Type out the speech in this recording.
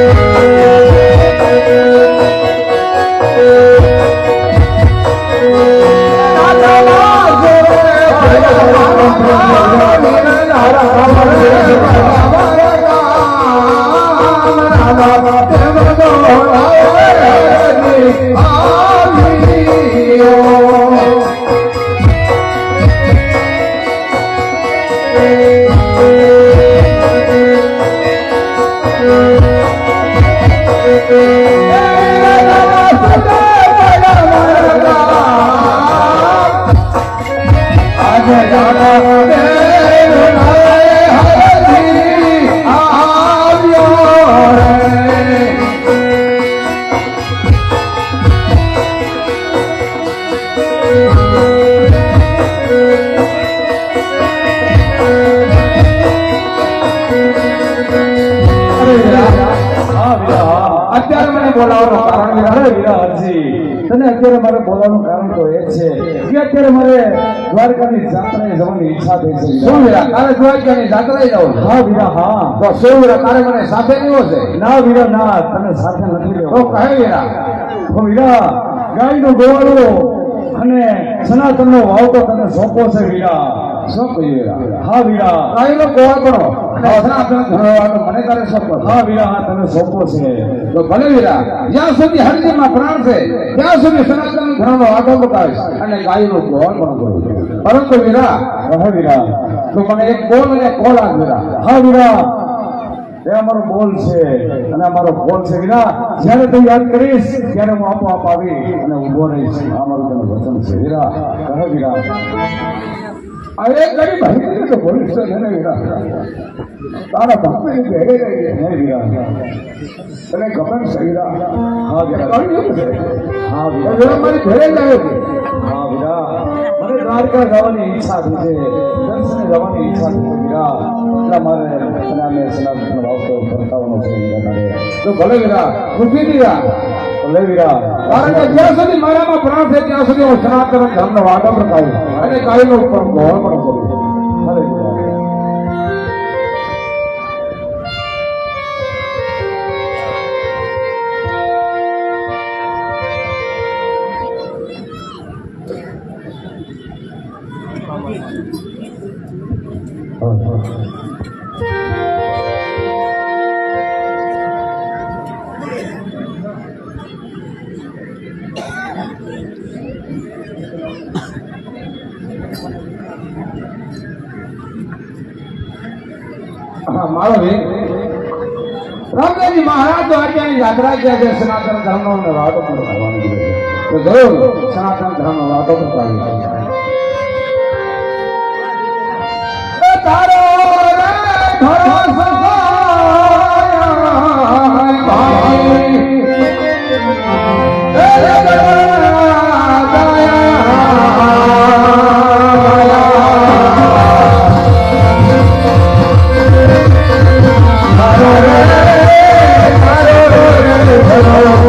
you. અત્યારે મને બોલાવવાનું કારણ વીરા તને અત્યારે મારે બોલાવવાનું કારણ તો એ છે કે અત્યારે મારે દ્વારકાની જાત્રાએ જવાની ઈચ્છા થઈ છે. શું વીરા? તારે દ્વારકાની જાત્રાએ જવું હા વીરા હા. તો શું વીરા? તારે મને સાથે લેવો છે? ના વીરા ના તને સાથે નથી તો લેવો કહે વીરા. તો વીરા ગાયનો ગોવાળો અને સનાતનનો વાવતો તને સોંપો છે વીરા. સોંપ વીરા. હા વીરા. ગાયનો ગોળ મને તારે સોંપો. હા વીરા હા તને સોંપો છે. તો ભલે વીરા જ્યાં સુધી હરજીમાં પ્રાણ છે ત્યાં સુધી સનાતન ધર્મનો આટો બતાવીશ. અને ગાયનો ગોળ પણ કરું પરંતુ વીરા હા વીરા. તો મને એક બોલ અને કોલ આપ વીરા. હા વીરા. એ અમારો બોલ છે. અને અમારો બોલ છે વીરા. જ્યારે તું યાદ કરીશ ત્યારે હું આપોઆપ આવી અને ઊભો રહીશ. અમારું તેનું વચન છે વીરા. કહે વીરા. અરે ગરીબ હરી તો બોલીશ તો ને વીરા તારા હે વીરા તને ખબર વીરા હા હા તો મારી ઘરે જ આવ્યો છે. હા વીરા મને દ્વારકા જવાની ઈચ્છા છે. દર્શને જવાની ઈચ્છા છે. વીરા એટલા મારે અને અમે સનાતન વાવતો વર્તાવવાનો છે. વીરા મારે તો ભલે વીરા ખુશી વીરા તો જ્યાં સુધી મારામાં પ્રાણ છે ત્યાં સુધી હું સનાતન ધર્મનો વાદો પ્રકાશ અને કાયનો ઉપર ગોળ પણ કરું ભલે વીરા હા ભેગ રામદેવજી મહારાજ તો અત્યારની યાત્રા ગયા છે, સનાતન ધર્મનો વાતો પણ કરવાનો તો જરૂર, સનાતન ધર્મનો વાતો પણ કરવાનો Lord.